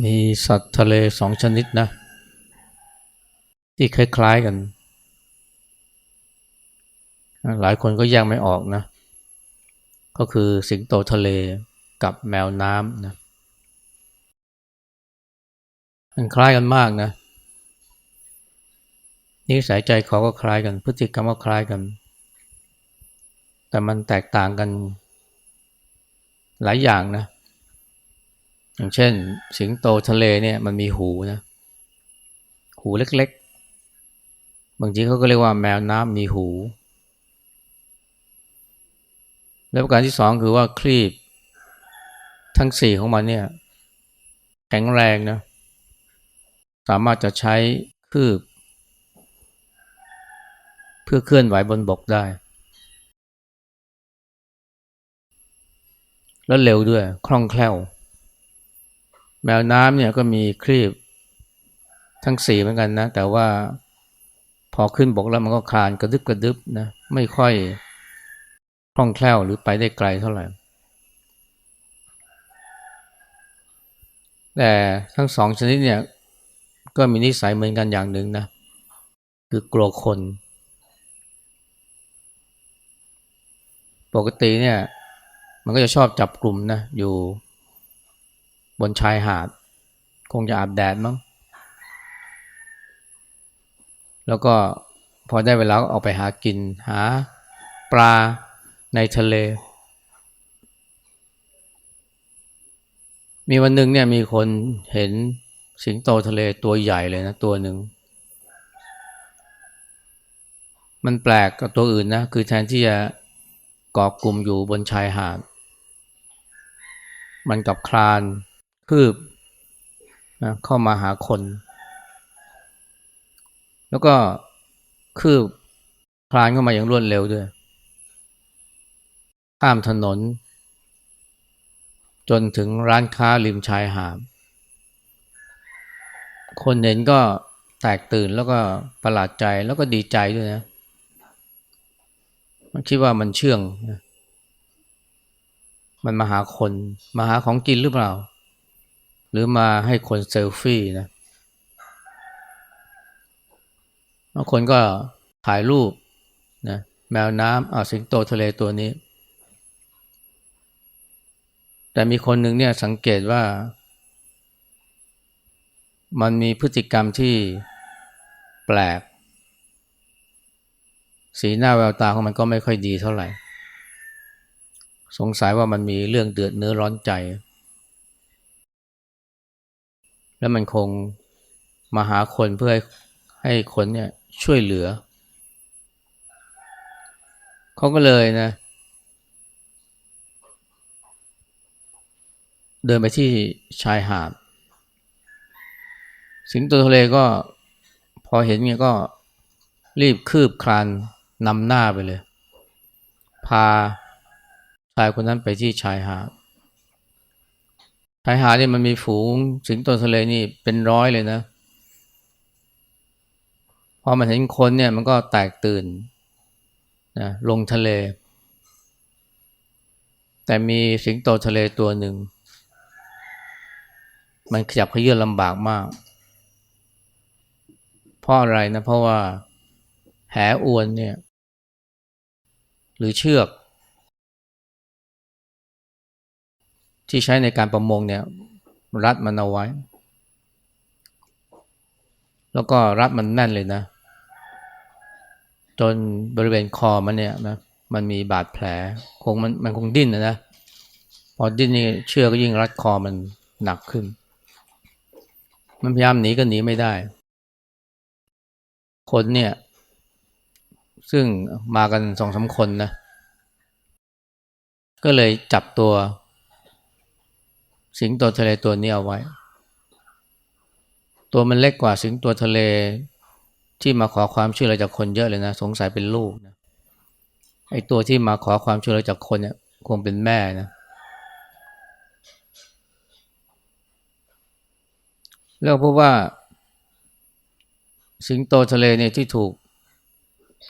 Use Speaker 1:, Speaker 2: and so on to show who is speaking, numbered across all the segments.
Speaker 1: มีสัตว์ทะเลสองชนิดนะ ที่คล้าย ๆกัน หลายคนก็แยกไม่ออกนะ ก็คือสิงโตทะเลกับแมวน้ำนะมันคล้ายกันมากนะนิสัยใจเขาก็คล้ายกัน พฤติกรรมก็คล้ายกัน แต่มันแตกต่างกัน หลายอย่างนะ อย่างเช่น สิงโตทะเลเนี่ยมันมีหูนะ หูเล็กๆ บางทีเขาก็เรียกว่าแมวน้ำมีหู แล้วประการที่สองคือว่าคลีบ ทั้งสี่ของมันเนี่ยแข็งแรงนะ สามารถจะใช้คืบ เพื่อเคลื่อนไหวบนบกได้ แล้วเร็วด้วยคล่องแคล่ว แมวน้ำเนี่ยก็มีครีบทั้งสี่เหมือนกันนะ แต่ว่าพอขึ้นบกแล้วมันก็คลานกระดึบกระดึบนะไม่ค่อยคล่องแคล่วหรือไปได้ไกลเท่าไหร่ แต่ทั้งสองชนิดเนี่ยก็มีนิสัยเหมือนกันอย่างหนึ่งนะ คือกลัวคน ปกติเนี่ย มันก็จะชอบจับกลุ่มนะอยู่ บนชายหาด คงจะอาบแดดมั้ง แล้วก็พอได้เวลาก็ออกไปหากินหาปลาในทะเล มีวันหนึ่งเนี่ยมีคนเห็นสิงโตทะเลตัวใหญ่เลยนะตัวหนึ่ง มันแปลกกับตัวอื่นนะ คือแทนที่จะเกาะกลุ่มอยู่บนชายหาด มันกับคลาน คืบนะเข้ามาหาคน แล้วก็คืบคลานเข้ามาอย่างรวดเร็วด้วย ข้ามถนน จนถึงร้านค้าริมชายหาดคนเห็นก็แตกตื่นแล้วก็ประหลาดใจแล้วก็ดีใจด้วยนะ มันคิดว่ามันเชื่อง มันมาหาคน มาหาของกินหรือเปล่า หรือมาให้คนเซลฟี่นะบางคนก็ถ่ายรูปนะแมวน้ำอ่าสิงโตทะเลตัวนี้ แต่มีคนหนึ่งเนี่ยสังเกตว่า มันมีพฤติกรรมที่แปลก สีหน้าแววตาของมันก็ไม่ค่อยดีเท่าไหร่ สงสัยว่ามันมีเรื่องเดือดเนื้อร้อนใจ แล้วมันคงมาหาคนเพื่อให้ให้คนเนี่ยช่วยเหลือ เขาก็เลยนะ เดินไปที่ชายหาด สิงโตทะเลก็พอเห็นเงี้ยก็รีบคืบคลานนำหน้าไปเลย พาชายคนนั้นไปที่ชายหาด ชายหาดนี่มันมีฝูงสิงโตทะเลนี่เป็นร้อยเลยนะ พอมันเห็นคนเนี่ยมันก็แตกตื่นนะลงทะเล แต่มีสิงโตทะเลตัวหนึ่ง มันขยับขยื่นลำบากมาก เพราะอะไรนะ เพราะว่าแหอวนเนี่ย หรือเชือก ที่ใช้ในการประมงเนี่ยรัดมันเอาไว้ แล้วก็รัดมันแน่นเลยนะ จนบริเวณคอมันเนี่ยนะมันมีบาดแผลคงมันมันคงดิ้นนะนะพอดิ้นนี่เชือกก็ยิ่งรัดคอมันหนักขึ้น มันพยายามหนีก็หนีไม่ได้ คนเนี่ย ซึ่งมากันสองสาคนนะ ก็เลยจับตัว สิงโตทะเลตัวนี้เอาไว้ ตัวมันเล็กกว่าสิงโตทะเลที่มาขอความช่วยเหลือจากคนเยอะเลยนะ สงสัยเป็นลูกนะไอตัวที่มาขอความช่วยเหลือจากคนเนี่ยคงเป็นแม่นะแล้วพบว่า สิงโตทะเลเนี่ยที่ถูก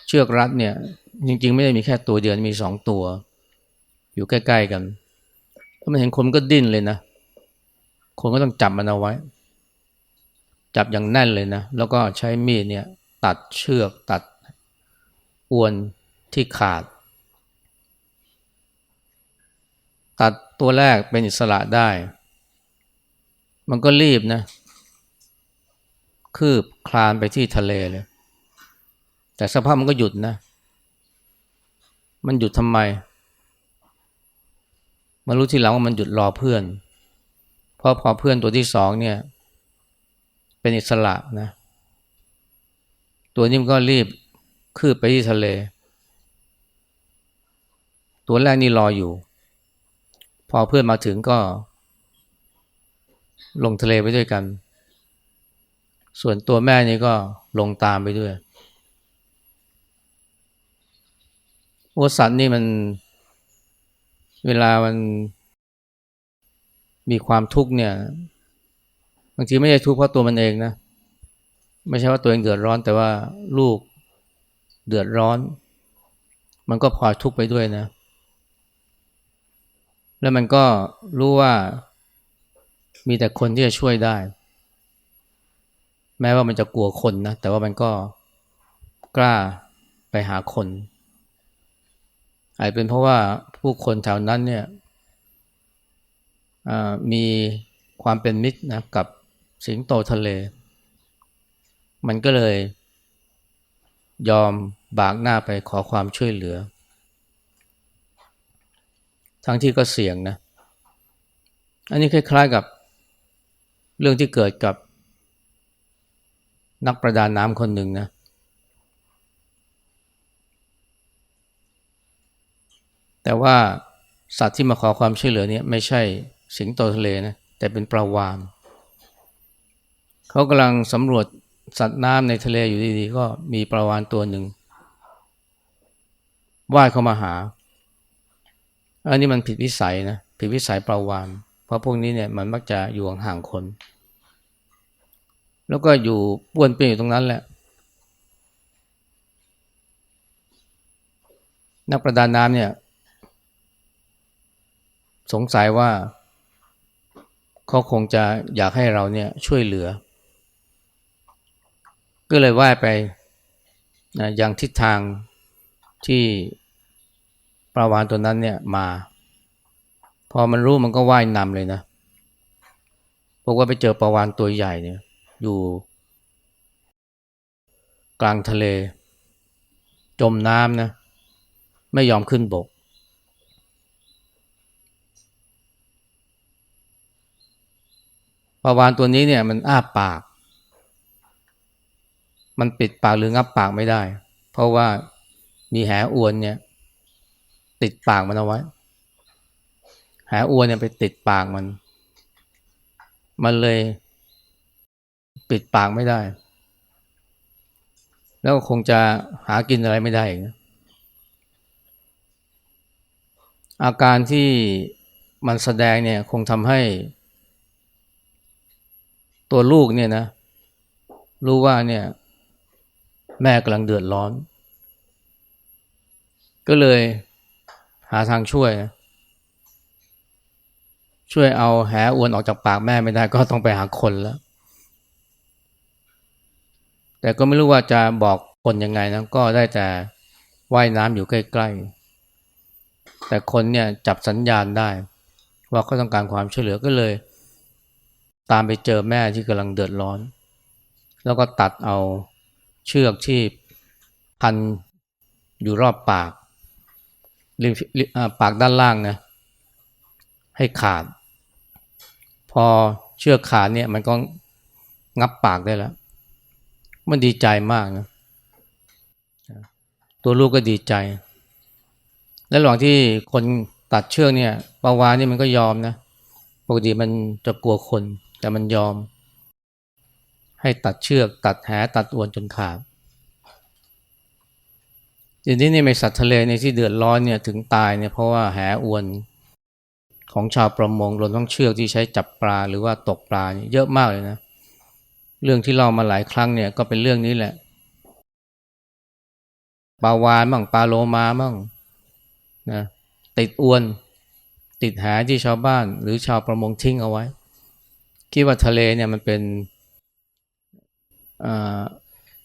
Speaker 1: เชือกรัดเนี่ย จริง ๆ ไม่ได้มีแค่ตัวเดียวมีสองตัว อยู่ใกล้ ๆ กันถ้ามันเห็นคนก็ดิ้นเลยนะ คนก็ต้องจับมันเอาไว้ จับอย่างแน่นเลยนะ แล้วก็ใช้มีดเนี่ยตัดเชือกตัดอวนที่ขาด ตัดตัวแรกเป็นอิสระได้ มันก็รีบนะ คืบคลานไปที่ทะเลเลย แต่สภาพมันก็หยุดนะ มันหยุดทำไมมารู้ทีหลังว่ามันหยุดรอเพื่อน เพราะพอเพื่อนตัวที่สองเนี่ย เป็นอิสระนะ ตัวนี้มันก็รีบคืบไปที่ทะเล ตัวแรกนี่รออยู่ พอเพื่อนมาถึงก็ ลงทะเลไปด้วยกัน ส่วนตัวแม่นี่ก็ลงตามไปด้วยวัวสัตว์นี่มันเวลามัน มีความทุกข์เนี่ยบางทีไม่ใช่ทุกข์เพราะตัวมันเองนะไม่ใช่ว่าตัวเองเดือดร้อน แต่ว่าลูกเดือดร้อน มันก็พลอยทุกข์ไปด้วยนะ แล้วมันก็รู้ว่ามีแต่คนที่จะช่วยได้ แม้ว่ามันจะกลัวคนนะ แต่ว่ามันก็กล้าไปหาคนอาจเป็นเพราะว่าผู้คนแถวนั้นเนี่ย มีความเป็นมิตรนะกับสิงโตทะเล มันก็เลย ยอมบากหน้าไปขอความช่วยเหลือ ทั้งที่ก็เสี่ยงนะ อันนี้คล้ายๆกับเรื่องที่เกิดกับนักประดาน้ำคนหนึ่งนะแต่ว่าสัตว์ที่มาขอความช่วยเหลือเนี่ยไม่ใช่ สิงโตทะเลนะแต่เป็นปลาวานเขากำลังสำรวจสัตว์น้ำในทะเลอยู่ดีๆ ก็มีปลาวานตัวหนึ่งว่ายเข้ามาหา อันนี้มันผิดวิสัยนะผิดวิสัยปลาวานเพราะพวกนี้เนี่ยมันมักจะอยู่ห่างคน แล้วก็อยู่ป้วนเปี้ยนอยู่ตรงนั้นแหละ นักประดาน้ำเนี่ย สงสัยว่า เขาคงจะอยากให้เราเนี่ยช่วยเหลือ ก็เลยว่ายไปนะยังทิศทางที่ปลาวานตัวนั้นเนี่ยมา พอมันรู้มันก็ว่ายนำเลยนะบอกว่าไปเจอปลาวานตัวใหญ่เนี่ย อยู่ กลางทะเล จมน้ำนะ ไม่ยอมขึ้นบก ปลาวานตัวนี้เนี่ยมันอ้าปาก มันปิดปากหรืองับปากไม่ได้ เพราะว่ามีแหอวนเนี่ย ติดปากมันเอาไว้ แหอวนเนี่ยไปติดปากมัน มันเลย ปิดปากไม่ได้ แล้วคงจะหากินอะไรไม่ได้อีกอาการที่มันแสดงเนี่ยคงทำให้ ตัวลูกเนี่ยนะ รู้ว่าเนี่ย แม่กำลังเดือดร้อน ก็เลยหาทางช่วย ช่วยเอาแหอวนออกจากปากแม่ไม่ได้ก็ต้องไปหาคนแล้ว แต่ก็ไม่รู้ว่าจะบอกคนยังไงนะก็ได้แต่ว่ายน้ำอยู่ใกล้ ๆ แต่คนเนี่ยจับสัญญาณได้ ว่าเขาต้องการความช่วยเหลือก็เลย ตามไปเจอแม่ที่กำลังเดือดร้อน แล้วก็ตัดเอาเชือกที่พันอยู่รอบปากริมปากด้านล่างนะให้ขาด พอเชือกขาดเนี่ยมันก็งับปากได้แล้ว มันดีใจมากนะตัวลูกก็ดีใจ และระหว่างที่คนตัดเชือกเนี่ยปาวานี่มันก็ยอมนะ ปกติมันจะกลัวคน แต่มันยอม ให้ตัดเชือก ตัดแหตัดอวนจนขาดทีนี้นี่ในสัตว์ทะเลในที่เดือดร้อนเนี่ยถึงตายเนี่ยเพราะว่าแหอวนของชาวประมงรวมทั้งเชือกที่ใช้จับปลาหรือว่าตกปลาเยเยอะมากเลยนะ เรื่องที่เล่ามาหลายครั้งเนี่ยก็เป็นเรื่องนี้แหละปลาวานมั่งปลาโลมามั่งนะติดอวน ติดแหที่ชาวบ้านหรือชาวประมงทิ้งเอาไว้ คิดว่าทะเลเนี่ยมันเป็น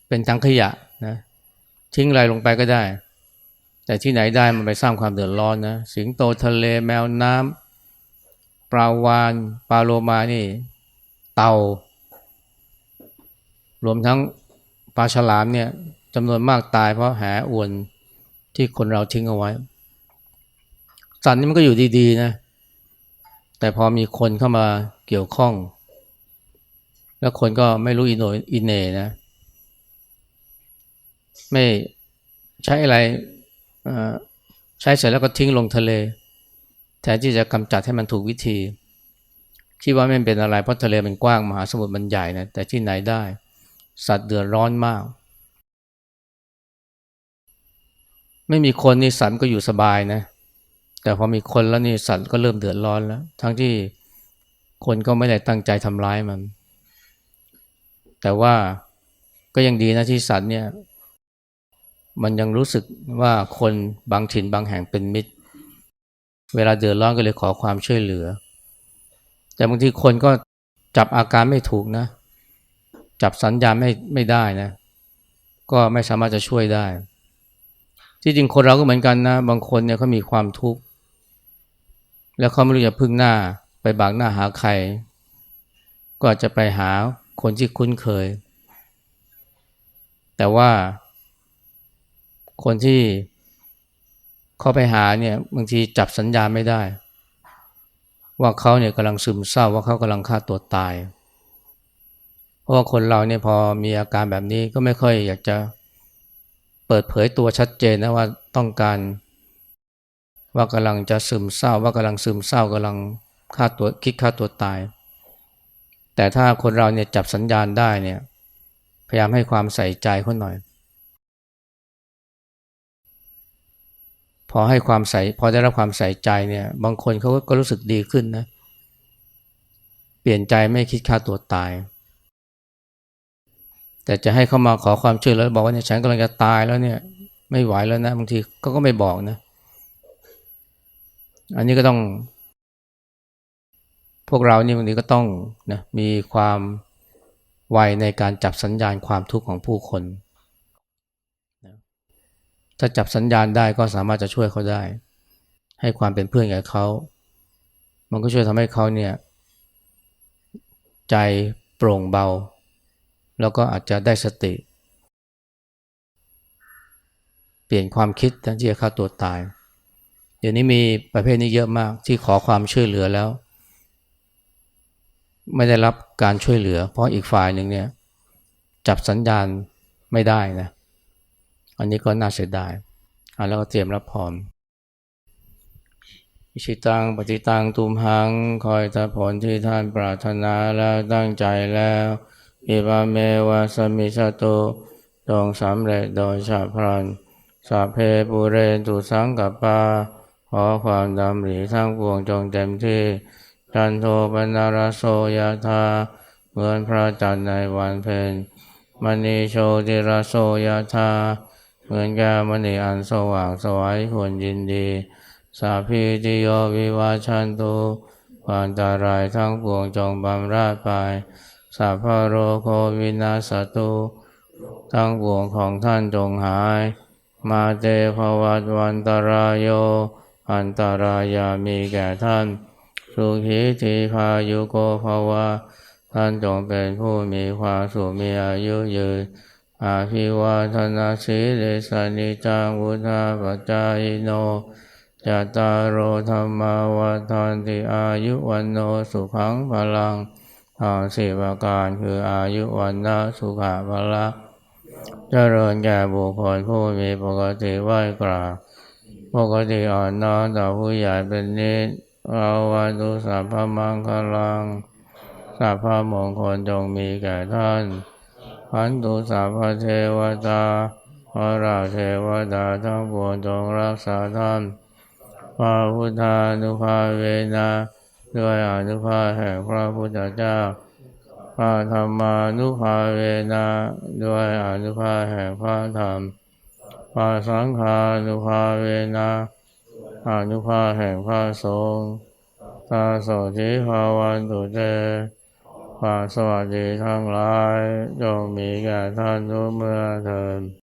Speaker 1: เป็นทั้งขยะนะทิ้งอะไรลงไปก็ได้ แต่ที่ไหนได้มันไปสร้างความเดือดร้อนนะสิงโตทะเลแมวน้ำปลาวานปลาโลมานี่ เต่ารวมทั้งปลาฉลามเนี่ยจำนวนมากตายเพราะแหอวนที่คนเราทิ้งเอาไว้ สัตว์นี่มันก็อยู่ดีๆนะ แต่พอมีคนเข้ามาเกี่ยวข้อง แล้วคนก็ไม่รู้อินโนอินเนนะ ไม่ใช้อะไรใช้เสร็จแล้วก็ทิ้งลงทะเลแทนที่จะกำจัดให้มันถูกวิธี คิดว่าไม่เป็นอะไรเพราะทะเลมันกว้างมหาสมุทรมันใหญ่นะแต่ที่ไหนได้ สัตว์เดือดร้อนมาก ไม่มีคนนี่สัตว์ก็อยู่สบายนะ แต่พอมีคนแล้วนี่สัตว์ก็เริ่มเดือดร้อนแล้ว ทั้งที่คนก็ไม่ได้ตั้งใจทำร้ายมัน แต่ว่าก็ยังดีนะที่สัตว์เนี่ย มันยังรู้สึกว่าคนบางถิ่นบางแห่งเป็นมิตร เวลาเดือดร้อนก็เลยขอความช่วยเหลือ แต่บางทีคนก็จับอาการไม่ถูกนะ จับสัญญาณไม่ไม่ได้นะ ก็ไม่สามารถจะช่วยได้ ที่จริงคนเราก็เหมือนกันนะ บางคนเนี่ยเขามีความทุกข์ แล้วเขาไม่รู้จะพึ่งหน้าไปบากหน้าหาใคร ก็จจะไปหา คนที่คุ้นเคย แต่ว่า คนที่เข้าไปหาเนี่ยบางทีจับสัญญาณไม่ได้ ว่าเขาเนี่ยกำลังซึมเศร้าว่าเขากำลังฆ่าตัวตาย เพราะว่าคนเราเนี่ยพอมีอาการแบบนี้ก็ไม่ค่อยอยากจะเปิดเผยตัวชัดเจนนะว่าต้องการว่ากำลังจะซึมเศร้าว่ากำลังซึมเศร้ากำลังฆ่าตัวคิดฆ่าตัวตาย แต่ถ้าคนเราเนี่ยจับสัญญาณได้เนี่ยพยายามให้ความใส่ใจเขาหน่อย พอให้ความใส่พอได้รับความใส่ใจเนี่ยบางคนเขาก็รู้สึกดีขึ้นนะเปลี่ยนใจไม่คิดฆ่าตัวตาย แต่จะให้เขามาขอความช่วยเหลือบอกว่าเนี่ยฉันกำลังจะตายแล้วเนี่ยไม่ไหวแล้วนะบางทีเขาก็ไม่บอกนะ อันนี้ก็ต้อง พวกเรานี่บางทีก็ต้องนะมีความไวในการจับสัญญาณความทุกข์ของผู้คนถ้าจับสัญญาณได้ก็สามารถจะช่วยเขาได้ ให้ความเป็นเพื่อนกับเขา มันก็ช่วยทำให้เขาเนี่ย ใจโปร่งเบา แล้วก็อาจจะได้สติ เปลี่ยนความคิดที่จะฆ่าตัวตาย เดี๋ยวนี้มีประเภทนี้เยอะมากที่ขอความช่วยเหลือแล้ว ไม่ได้รับการช่วยเหลือ เพราะอีกฝ่ายหนึ่งเนี่ยจับสัญญาณไม่ได้นะอันนี้ก็น่าเสียดายอะแล้วก็เตรียมรับพรอิชิตังปฏิตังตุมหัง คอยถ้าผลที่ท่านปรารถนาแล้วตั้งใจแล้วอิบาเมวะสมิชโตจงสำเร็จโดยชาพลันสัพเพปุเรนตุสังกัปปาขอความดำริทั้งปวงจงเต็มที่ จันโทปนารโสยธาเหมือนพระจันทร์ในวันเพ็ญมณีโชติรโสยธาเหมือนแก้มณีอันสว่างสวัยควรยินดี สาพีติโยวิวาชันตุความตารายทั้งปวงจงบำราดไปสัพโรโควินาสตุทั้งปวงของท่านจงหาย มาเตภวัตวันตรายโย อันตรายามีแก่ท่าน สุขีทีพายุโกภาวะท่านจงเป็นผู้มีความสุขมีอายุยืนอาภิวาทนาสีเลสานิจังวุธาปจายโนจตารโอธรรมาวาทานติอายุวันโนสุขังพลังทางสิบปการคืออายุวันนะสุขะพละเจริญแก่บุคคลผู้มีปกติไหวกราบปกติอ่อนน้อมต่อผู้ใหญ่เป็นนิส เราวันตุสัพพมังคลังสัพพมงคลจงมีแก่ท่านพันตุสัพพเทวตาพระราเทวดาทั้งปวงจงรักษาท่านพระพุทธานุภาเวนะด้วยอนุภาแห่งพระพุทธเจ้าพระธรรมานุภาเวนะด้วยอนุภาแห่งพระธรรมพระสังฆานุภาเวนะ อนุภาแห่งพระสงฆ์ตาโสธิภาวันตุเตความสวัสดีทั้งหลายจงมีแก่ท่านทุกเมื่อเทิน